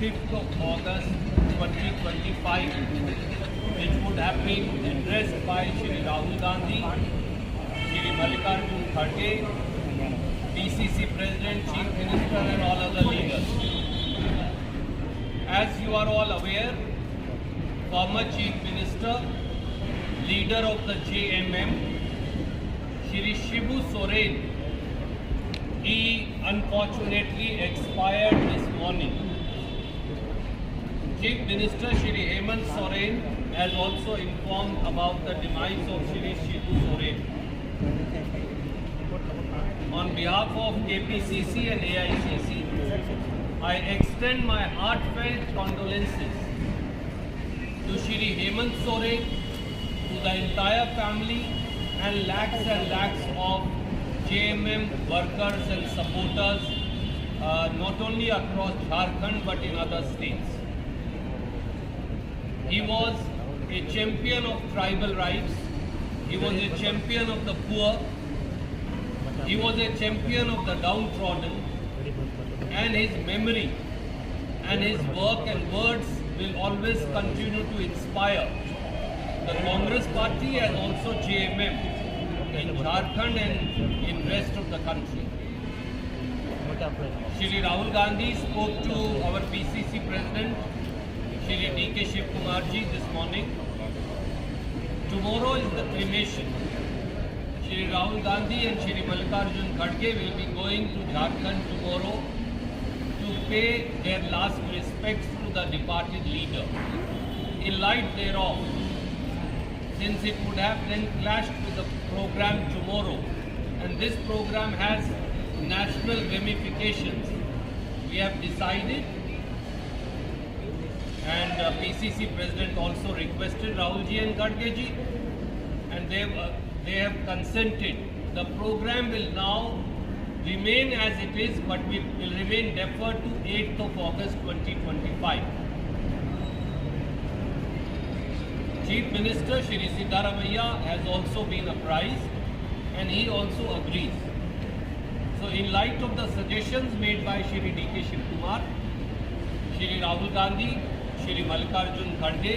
5th of August 2025, which would have been addressed by Shri Rahul Gandhi, Shri Mallikarjun Kharge, PCC President, Chief Minister and all other leaders. As you are all aware, former Chief Minister, leader of the JMM, Shri Shibu Soren, he unfortunately expired this morning. Chief Minister Shri Hemant Soren has also informed about the demise of Shri Shibu Soren. On behalf of KPCC and AICC, I extend my heartfelt condolences to Shri Hemant Soren, to the entire family, and lakhs and lakhs of JMM workers and supporters, uh, not only across Jharkhand but in other states. He was a champion of tribal rights. He was a champion of the poor. He was a champion of the downtrodden. And his memory and his work and words will always continue to inspire the Congress party and also JMM in Jharkhand and in rest of the country. Shri Rahul Gandhi spoke to our PCC president, Shri D.K. Shiv Kumar ji this morning. Tomorrow is the cremation. Shri Rahul Gandhi and Shri Mallikarjun Kharge will be going to Jharkhand tomorrow to pay their last respects to the departed leader. In light thereof, since it would have then clashed with the program tomorrow, and this program has national ramifications, we have decided, uh, PCC President also requested Rahulji and Gadgeji, and they, uh, they have consented. The program will now remain as it is, but will, will remain deferred to 8th of August 2025. Chief Minister Shri Siddaramaiah has also been apprised and he also agrees. So in light of the suggestions made by Shri D.K. Shiv Kumar, Shri Rahul Gandhi, Shri Mallikarjun Kharge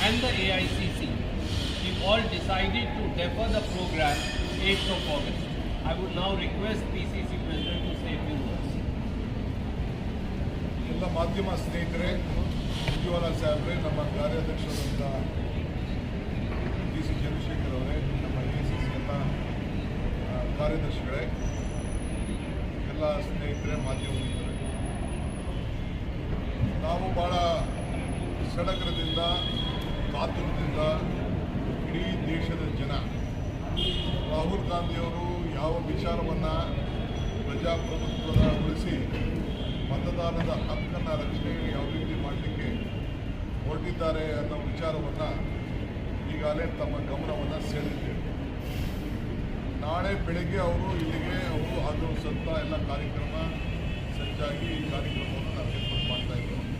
and the AICC, we all decided to defer the program 8th of August. I would now request PCC President to say a few words. ಎಲ್ಲ ಮಾಧ್ಯಮ ಸ್ನೇಹಿತರೆ ಉಜ್ವಲ ಸಾಹೇಬ್ರೆ ನಮ್ಮ ಕಾರ್ಯಾಧ್ಯಕ್ಷರಾದಂಥ D C Chandrashekhar ಅವರೇ ನಮ್ಮ A C C ಎಲ್ಲ ಆ, ಕಾರ್ಯದರ್ಶಿಗಳೇ ಎಲ್ಲ ಸ್ನೇಹಿತರೆ ಮಾಧ್ಯಮ ಮಿತ್ರರೇ ನಾವು ಭಾಳ ಸಡಗರದಿಂದ ಕಾತುರದಿಂದ ಇಡೀ ದೇಶದ ಜನ, ರಾಹುಲ್ ಗಾಂಧಿಯವರು ಯಾವ ವಿಚಾರವನ್ನು ಪ್ರಜಾಪ್ರಭುತ್ವದ ಉಳಿಸಿ ಮತದಾನದ ಹಕ್ಕನ್ನು ರಕ್ಷಣೆ ಯಾವ ರೀತಿ ಮಾಡಲಿಕ್ಕೆ ಹೊರಟಿದ್ದಾರೆ ಅನ್ನೋ ವಿಚಾರವನ್ನು ಈಗಾಗಲೇ ತಮ್ಮ ಗಮನವನ್ನು ಸೆಳೆದಿದ್ದೇವೆ. ನಾಳೆ ಬೆಳಗ್ಗೆ ಅವರು ಇಲ್ಲಿಗೆ ಅವರು ಆಗಮಿಸುವಂಥ ಎಲ್ಲ ಕಾರ್ಯಕ್ರಮ, ಸಜ್ಜಾಗಿ ಈ ಕಾರ್ಯಕ್ರಮವನ್ನು ನಾವು ಏರ್ಪಾಡು ಮಾಡ್ತಾ ಇದ್ದೇವೆ.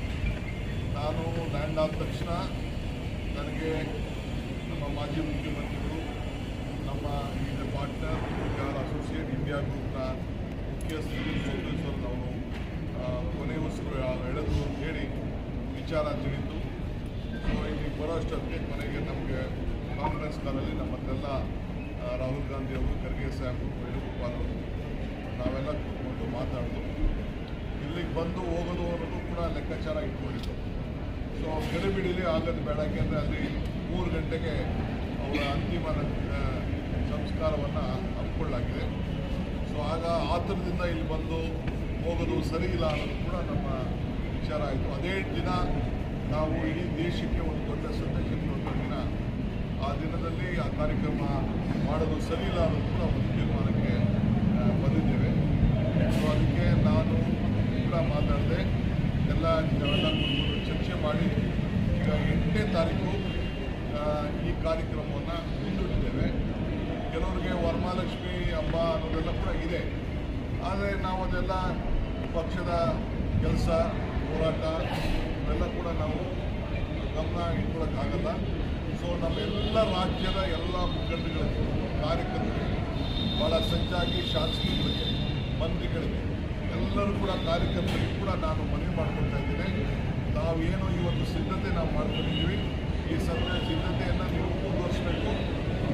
ನಾನು ಲ್ಯಾಂಡ್ ಆದ ತಕ್ಷಣ ನನಗೆ ನಮ್ಮ ಮಾಜಿ ಮುಖ್ಯಮಂತ್ರಿಗಳು, ನಮ್ಮ ಈಗ ಪಾರ್ಟ್ನರ್ ಅಸೋಸಿಯೇಟ್ ಇಂಡಿಯಾ ಗ್ರೂಪ್ನ ಮುಖ್ಯಸ್ಥರು ಸೋಮೇಶ್ವರ್ ನಾವು ಕೊನೆ ಉಸಿರು ಎಳೆದು ಹೇಳಿ ವಿಚಾರ ತಿಳಿತು. ಸೊ ಬರೋ ಅಷ್ಟೊತ್ತಿಗೆ ಕೊನೆಗೆ ನಮಗೆ ಕಾನ್ಫರೆನ್ಸ್ ಕಾಲಲ್ಲಿ ನಮ್ಮದೆಲ್ಲ ರಾಹುಲ್ ಗಾಂಧಿ ಅವರು, ಖರ್ಗೆ ಸಾಹೇಬ್ ವೇಣುಗೋಪಾಲ್ ಅವರು ನಾವೆಲ್ಲ ಕೂತ್ಕೊಂಡು ಮಾತಾಡೋದು, ಇಲ್ಲಿಗೆ ಬಂದು ಹೋಗೋದು ಅನ್ನೋದು ಕೂಡ ಲೆಕ್ಕಾಚಾರ ಇಟ್ಕೊಂಡಿದ್ದು. ಸೊ ಗಡಿಬಿಡಿಲಿ ಆಗೋದು ಬೇಡ, ಯಾಕೆಂದರೆ ಅಲ್ಲಿ ಮೂರು ಗಂಟೆಗೆ ಅವರ ಅಂತಿಮ ಸಂಸ್ಕಾರವನ್ನು ಹಮ್ಮಿಕೊಳ್ಳಾಗಿದೆ ಸೊ ಆಗ ಆತುರದಿಂದ ಇಲ್ಲಿ ಬಂದು ಹೋಗೋದು ಸರಿ ಇಲ್ಲ ಅನ್ನೋದು ಕೂಡ ನಮ್ಮ ವಿಚಾರ ಆಯಿತು. ಅದೇ ದಿನ ನಾವು ಇಡೀ ದೇಶಕ್ಕೆ ಒಂದು ದೊಡ್ಡ ಸಂದೇಶ ಕೊಟ್ಟ ದಿನ. ಆ ದಿನದಲ್ಲಿ ಆ ಕಾರ್ಯಕ್ರಮ ಮಾಡೋದು ಸರಿ ಇಲ್ಲ ಅನ್ನೋದು ಕೂಡ ಒಂದು ತೀರ್ಮಾನಕ್ಕೆ ಬಂದಿದ್ದೇವೆ. ಸೊ ಅದಕ್ಕೆ ನಾನು ಕೂಡ ಮಾತಾಡಿದೆ, ಎಲ್ಲ ಚರ್ಚೆ ಮಾಡಿ, ಈಗ ಎಂಟನೇ ತಾರೀಕು ಈ ಕಾರ್ಯಕ್ರಮವನ್ನು ಮುಂದೂಡಿದ್ದೇವೆ. ಕೆಲವರಿಗೆ ವರಮಹಾಲಕ್ಷ್ಮಿ ಹಬ್ಬ ಅನ್ನೋದೆಲ್ಲ ಕೂಡ ಇದೆ. ಆದರೆ ನಾವು ಅದೆಲ್ಲ ಪಕ್ಷದ ಕೆಲಸ, ಹೋರಾಟ ಇವೆಲ್ಲ ಕೂಡ ನಾವು ಗಮನ ಇಟ್ಕೊಳ್ಳೋಕ್ಕಾಗಲ್ಲ ಸೊ ನಮ್ಮೆಲ್ಲ ರಾಜ್ಯದ ಎಲ್ಲ ಮುಖಂಡಗಳಿಗೆ ಕಾರ್ಯಕರ್ತರಿಗೆ ಭಾಳ ಸಜ್ಜಾಗಿ ಶಾಸಕರಿಗೆ ಮಂತ್ರಿಗಳಿಗೆ ಎಲ್ಲರೂ ಕೂಡ ಕಾರ್ಯಕರ್ತರಿಗೆ ಕೂಡ ನಾನು ಮನವಿ ಮಾಡ್ಕೊಳ್ತಾ ಇದ್ದೇನೆ. ನಾವೇನು ಇವತ್ತು ಸಿದ್ಧತೆ ನಾವು ಮಾಡ್ಕೊಂಡಿದ್ದೀವಿ, ಈ ಸದ್ಯ ಸಿದ್ಧತೆಯನ್ನು ನೀವು ಮುಂದುವರಿಸಬೇಕು.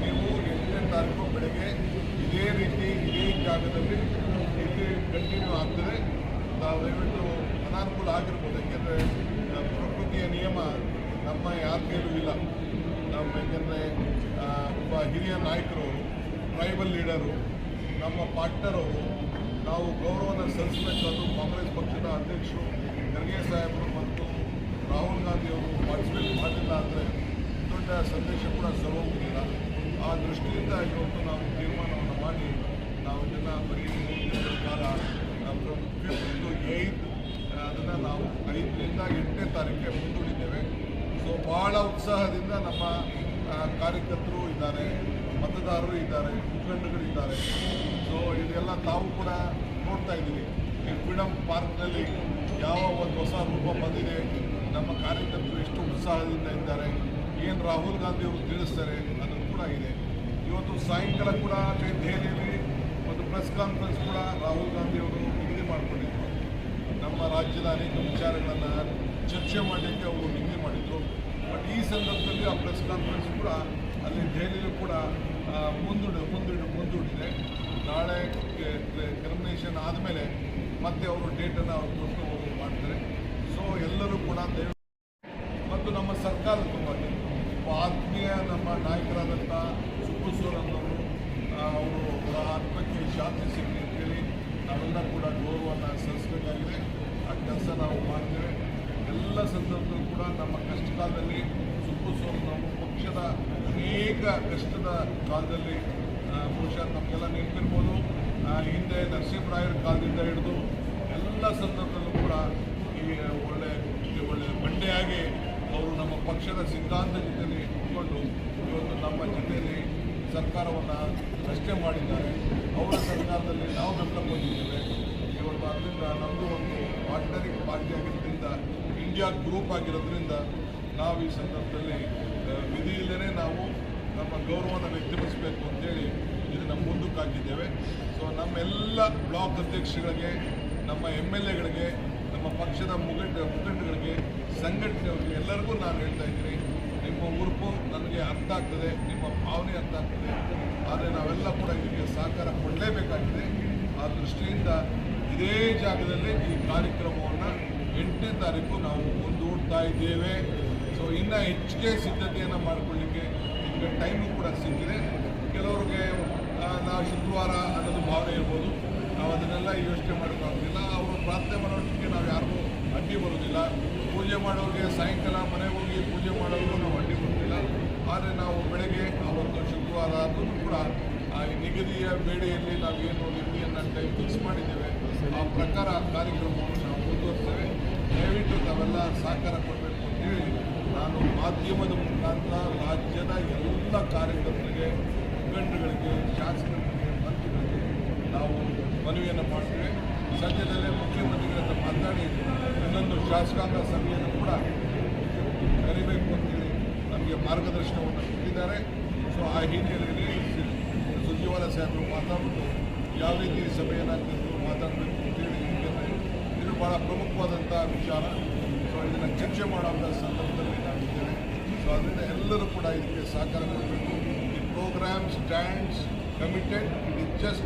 ನೀವು ಎಂಟನೇ ತಾರೀಕು ಬೆಳಗ್ಗೆ ಇದೇ ರೀತಿ ಇದೇ ಜಾಗದಲ್ಲಿ ಇಲ್ಲಿ ಕಂಟಿನ್ಯೂ ಆಗ್ತದೆ. ನಾವು ದಯವಿಟ್ಟು ಅನಾನುಕೂಲ ಆಗಿರ್ಬೋದು, ಯಾಕೆಂದರೆ ಪ್ರಕೃತಿಯ ನಿಯಮ ನಮ್ಮ ಯಾರ ಇಲ್ಲ ನಾವು ಯಾಕೆಂದರೆ ಒಬ್ಬ ಹಿರಿಯ ನಾಯಕರು ಟ್ರೈಬಲ್ ಲೀಡರು ನಮ್ಮ ಪಾರ್ಟ್ನರ್ ಅವರು, ನಾವು ಗೌರವನ ಸಲ್ಲಿಸಬೇಕು ಅದು ಕಾಂಗ್ರೆಸ್ ಪಕ್ಷದ ಅಧ್ಯಕ್ಷರು ಖರ್ಗೆ ಸಾಹೇಬರು ಮತ್ತು ಅವರು ಪಾರ್ಟಿಸಿಪೇಟ್ ಮಾಡಲಿಲ್ಲ ಅಂದರೆ ದೊಡ್ಡ ಸಂದೇಶ ಕೂಡ ಸರೋಗುವುದಿಲ್ಲ ಆ ದೃಷ್ಟಿಯಿಂದ ಇವತ್ತು ನಾವು ತೀರ್ಮಾನವನ್ನು ಮಾಡಿ ನಾವು ಇದನ್ನು ಬರೀ ಕಾಲ ಫಿಫ್ತ್ ಏಯ್ತ್, ಅದನ್ನು ನಾವು ಐದರಿಂದ ಎಂಟನೇ ತಾರೀಕಿಗೆ ಮುಂದೂಡಿದ್ದೇವೆ. ಸೊ ಭಾಳ ಉತ್ಸಾಹದಿಂದ ನಮ್ಮ ಕಾರ್ಯಕರ್ತರು ಇದ್ದಾರೆ, ಮತದಾರರು ಇದ್ದಾರೆ ಮುಖಂಡಗಳಿದ್ದಾರೆ ಸೊ ಇದೆಲ್ಲ ತಾವು ಕೂಡ ನೋಡ್ತಾ ಇದ್ದೀವಿ. ಈ ಫ್ರೀಡಮ್ ಪಾರ್ಕ್ನಲ್ಲಿ ಯಾವ ಒಂದು ಹೊಸ ರೂಪ ಬಂದಿದೆ ನಮ್ಮ ಕಾರ್ಯಕರ್ತರು ಎಷ್ಟು ಉತ್ಸಾಹದಿಂದ ಇದ್ದಾರೆ, ಏನು ರಾಹುಲ್ ಗಾಂಧಿ ಅವರು ತಿಳಿಸ್ತಾರೆ ಅದು ಕೂಡ ಇದೆ. ಇವತ್ತು ಸಾಯಂಕಾಲ ಕೂಡ ದೆಹಲಿಯಲ್ಲಿ ಒಂದು ಪ್ರೆಸ್ ಕಾನ್ಫರೆನ್ಸ್ ಕೂಡ ರಾಹುಲ್ ಗಾಂಧಿ ಅವರು ನಿಗದಿ ಮಾಡಿಕೊಂಡಿದ್ರು. ನಮ್ಮ ರಾಜ್ಯದ ಅನೇಕ ವಿಚಾರಗಳನ್ನು ಚರ್ಚೆ ಮಾಡಲಿಕ್ಕೆ ಅವರು ನಿಗದಿ ಮಾಡಿದರು. ಬಟ್ ಈ ಸಂದರ್ಭದಲ್ಲಿ ಆ ಪ್ರೆಸ್ ಕಾನ್ಫರೆನ್ಸ್ ಕೂಡ ಅಲ್ಲಿ ದೆಹಲಿಯಲ್ಲೂ ಕೂಡ ಮುಂದೂಡಿ ಮುಂದೂಡಿ, ಮುಂದೂಡಿದೆ. ನಾಳೆ ಕರ್ಮಿನೇಷನ್ ಆದಮೇಲೆ ಮತ್ತೆ ಅವರು ಡೇಟನ್ನು ಅವ್ರು ಕೊಟ್ಟು ಮಾಡ್ತಾರೆ. ಎಲ್ಲರೂ ಕೂಡ ಮತ್ತು ನಮ್ಮ ಸರ್ಕಾರ ತುಂಬ ಆತ್ಮೀಯ ನಮ್ಮ ನಾಯಕರಾದಂಥ ಸುಬ್ಬು ಸೋರನ್ನವರು ಅವರು ಅವರ ಆತ್ಮಕ್ಕೆ ಶಾಂತಿ ಸಿಗಲಿ ಅಂತೇಳಿ ನಾವೆಲ್ಲ ಕೂಡ ಗೌರವನ ಸಲ್ಲಿಸಬೇಕಾಗಿದೆ. ಆ ಕೆಲಸ ನಾವು ಮಾಡ್ತೇವೆ. ಎಲ್ಲ ಸಂದರ್ಭದಲ್ಲೂ ಕೂಡ ನಮ್ಮ ಕಷ್ಟ ಕಾಲದಲ್ಲಿ ಸುಬ್ಬು ಸೋರನ್ನವರು ಪಕ್ಷದ ಅನೇಕ ಕಷ್ಟದ ಕಾಲದಲ್ಲಿ ಬಹುಶಃ ನಮಗೆಲ್ಲ ನೆನಪಿರ್ಬೋದು. ಹಿಂದೆ ನರಸಿಂಹರಾಯರ ಕಾಲದಿಂದ ಹಿಡಿದು ಎಲ್ಲ ಸಂದರ್ಭದಲ್ಲೂ ಕೂಡ ಈ ಒಳ್ಳೆ ಒಳ್ಳೆ ಬಂಡೆಯಾಗಿ ಅವರು ನಮ್ಮ ಪಕ್ಷದ ಸಿದ್ಧಾಂತ ಜೊತೆಯಲ್ಲಿ ಇಟ್ಕೊಂಡು ಇವತ್ತು ನಮ್ಮ ಜೊತೆಯಲ್ಲಿ ಸರ್ಕಾರವನ್ನು ರಚನೆ ಮಾಡಿದ್ದಾರೆ. ಅವರ ಸರ್ಕಾರದಲ್ಲಿ ನಾವು ಬೆಂಬಲ ಬಂದಿದ್ದೇವೆ ಇವತ್ತು ಅದರಿಂದ ನಮ್ಮದು ಒಂದು ಪಾರ್ಟ್ನರಿಂಗ್ ಪಾರ್ಟಿ ಆಗಿರೋದ್ರಿಂದ, ಇಂಡಿಯಾ ಗ್ರೂಪ್ ಆಗಿರೋದ್ರಿಂದ ನಾವು ಈ ಸಂದರ್ಭದಲ್ಲಿ ವಿಧಿ ಇಲ್ಲದೇ ನಾವು ನಮ್ಮ ಗೌರವನ ವ್ಯಕ್ತಪಡಿಸಬೇಕು ಅಂತೇಳಿ ಇದನ್ನು ಮುಂದಕ್ಕೆ ಹಾಕಿದ್ದೇವೆ. ಸೊ ನಮ್ಮೆಲ್ಲ ಬ್ಲಾಕ್ ಅಧ್ಯಕ್ಷಗಳಿಗೆ, ನಮ್ಮ ಎಂ ಎಲ್ ಎಗಳಿಗೆ ನಮ್ಮ ಪಕ್ಷದ ಮುಖಂಡ, ಮುಖಂಡಗಳಿಗೆ, ಸಂಘಟನೆಯವರಿಗೆ ಎಲ್ಲರಿಗೂ ನಾನು ಹೇಳ್ತಾ ಇದ್ದೀನಿ, ನಿಮ್ಮ ಉರುಪು ನನಗೆ ಅರ್ಥ ಆಗ್ತದೆ, ನಿಮ್ಮ ಭಾವನೆ ಅರ್ಥ ಆಗ್ತದೆ, ಆದರೆ ನಾವೆಲ್ಲ ಕೂಡ ಇದಕ್ಕೆ ಸಹಕಾರ ಕೊಡಲೇಬೇಕಾಗಿದೆ. ಆ ದೃಷ್ಟಿಯಿಂದ ಇದೇ ಜಾಗದಲ್ಲಿ ಈ ಕಾರ್ಯಕ್ರಮವನ್ನು ಎಂಟನೇ ತಾರೀಕು ನಾವು ಮುಂದೂಡ್ತಾ ಇದ್ದೇವೆ. ಸೊ ಇನ್ನು ಹೆಚ್ಚಿಗೆ ಸಿದ್ಧತೆಯನ್ನು ಮಾಡಿಕೊಳ್ಳಿಕ್ಕೆ ಈಗ ಟೈಮು ಕೂಡ ಸಿಕ್ಕಿದೆ. ಕೆಲವ್ರಿಗೆ ನಾವು ಶುಕ್ರವಾರ ಅನ್ನೋದು ಭಾವನೆ ಇರ್ಬೋದು. ನಾವು ಅದನ್ನೆಲ್ಲ ಯೋಚನೆ ಮಾಡೋಕ್ಕಾಗೋದಿಲ್ಲ ಅವರು ಪ್ರಾರ್ಥನೆ ಮಾಡೋದಕ್ಕೆ ನಾವು ಯಾರು ಅಡ್ಡಿ ಬರೋದಿಲ್ಲ. ಪೂಜೆ ಮಾಡೋರಿಗೆ ಸಾಯಂಕಾಲ ಮನೆಗೆ ಹೋಗಿ ಪೂಜೆ ಮಾಡೋರಿಗೂ ನಾವು ಅಡ್ಡಿ ಬರೋದಿಲ್ಲ. ಆದರೆ ನಾವು ಬೆಳಗ್ಗೆ ಅವತ್ತು ಶುಕ್ರವಾರ ಅದನ್ನು ಕೂಡ ಆ ನಿಗದಿಯ ನಾವು ಏನು ನಿಗದಿಯನ್ನು ಟೈಮ್ ಫಿಕ್ಸ್ ಮಾಡಿದ್ದೇವೆ, ಆ ಪ್ರಕಾರ ಕಾರ್ಯಕ್ರಮವನ್ನು ನಾವು ಮುಂದುವರ್ತೇವೆ ದಯವಿಟ್ಟು ನಾವೆಲ್ಲ ಸಹಕಾರ ಕೊಡಬೇಕು ಅಂತೇಳಿ ನಾನು ಮಾಧ್ಯಮದ ಮುಖಾಂತರ ರಾಜ್ಯದ ಎಲ್ಲ ಕಾರ್ಯಕರ್ತರಿಗೆ, ಮುಖಂಡಗಳಿಗೆ, ಶಾಸಕರಿಗೆ, ಮಂತ್ರಿಗಳಿಗೆ ನಾವು ಮನವಿಯನ್ನು ಮಾಡ್ತೀವಿ. ಸದ್ಯದಲ್ಲೇ ಮುಖ್ಯಮಂತ್ರಿಗಳ ಹತ್ರ ಇನ್ನೊಂದು ಶಾಸಕಾಂಗ ಸಭೆಯನ್ನು ಕೂಡ ಕರಿಬೇಕು ಅಂತೇಳಿ ನಮಗೆ ಮಾರ್ಗದರ್ಶನವನ್ನು ಕೊಟ್ಟಿದ್ದಾರೆ. ಸೊ ಆ ಹಿನ್ನೆಲೆಯಲ್ಲಿ ಸುದ್ದಿವಾರ ಸಾಹೇಬರು ಮಾತಾಡ್ಬಿಟ್ಟು ಯಾವ ರೀತಿ ಸಭೆಯನ್ನು ಮಾತಾಡಬೇಕು ಅಂತೇಳಿ ಇದು ಭಾಳ ಪ್ರಮುಖವಾದಂಥ ವಿಚಾರ. ಸೊ ಇದನ್ನು ಚರ್ಚೆ ಮಾಡುವಂಥ ಸಂದರ್ಭದಲ್ಲಿ ನಾವಿದ್ದೇವೆ ಸೊ ಅದರಿಂದ ಎಲ್ಲರೂ ಕೂಡ ಇದಕ್ಕೆ ಸಹಕಾರ ಕೊಡಬೇಕು. ಈ program stands committed it is just